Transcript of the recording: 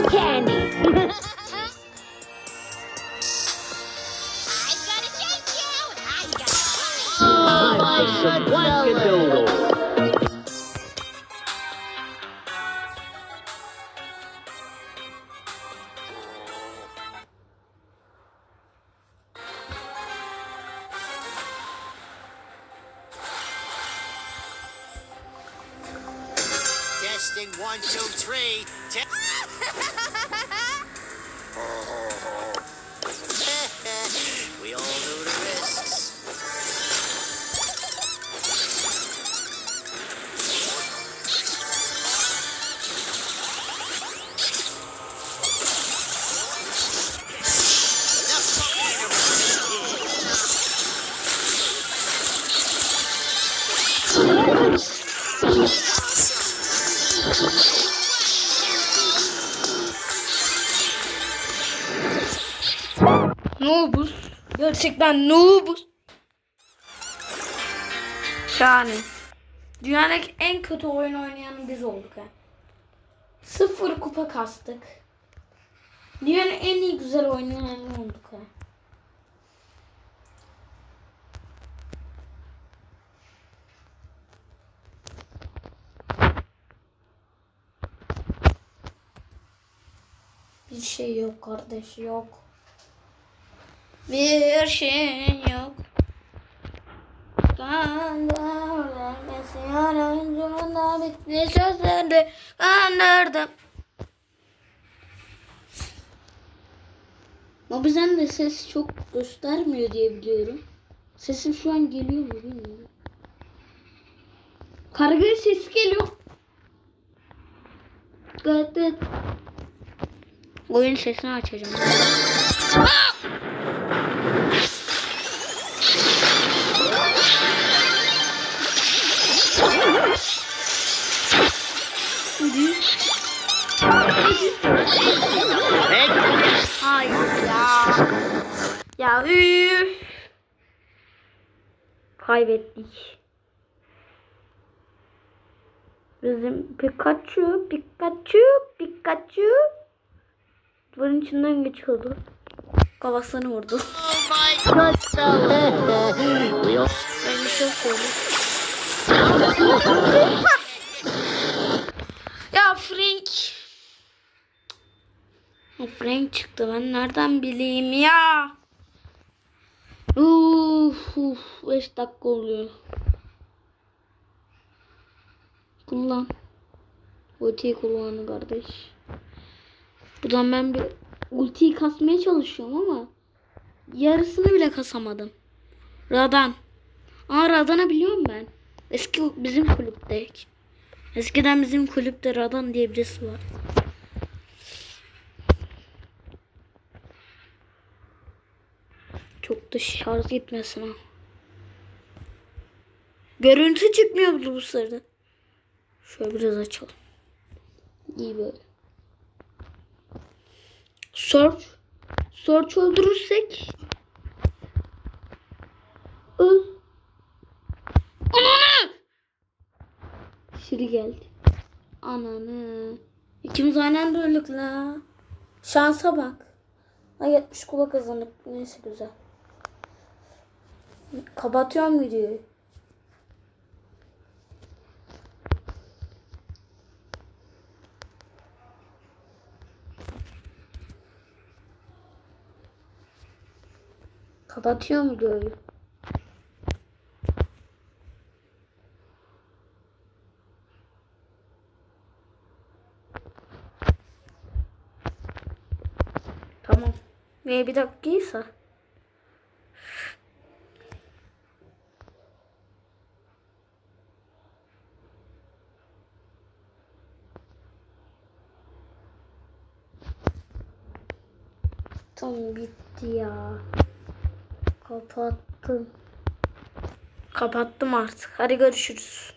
little candy. I've got to chase you! I've got to! Testing one, two, three. Te- Noobuz. Gerçekten noobuz. Yani. Dünyadaki en kötü oyun oynayan biz olduk ha. Sıfır kupa kastık. Dünyanın en iyi güzel oynayan olduk ha. Şey yok kardeş yok. Bir şey yok. Kandarlar yarıncımda bitti sözleri kandırdım. Ama bizden de ses çok göstermiyor diye biliyorum. Sesim şu an geliyor mu bilmiyorum. Karga ses geliyor. Gayet. Oyun sesini açacağım. Hayır ya. Ya üf. Kaybettik. Bizim Pikachu, Pikachu, Pikachu. Duvarın içinden geçiyordu. Kafasını vurdu. Oh my god! Ben bir şey söyleyeyim. ya Frank. Frank çıktı. Ben nereden bileyim ya? Uf, uf, 5 dakika oluyor. Kullan. Ultiyi kullanı kardeş. Buradan ben bir ultiyi kasmaya çalışıyorum ama yarısını bile kasamadım. Radan. Aa Radan'ı biliyorum ben. Eski bizim kulüpte. Eskiden bizim kulüpte Radan diye birisi var. Çok da şarj gitmesin ha. Görüntü çıkmıyor bu sırada. Şöyle biraz açalım. İyi böyle. Search. Search öldürürsek. Öl. Ananı! Siri geldi. Ananı. İkimiz aynı anda öldük la. Şansa bak. Ay 70 kula kazandık. Neyse güzel. Kapatıyorum videoyu. Kapatıyorum videoyu. Tamam. Ve bir dakikaysa. Tamam bitti ya. Kapattım. Kapattım artık. Hadi görüşürüz.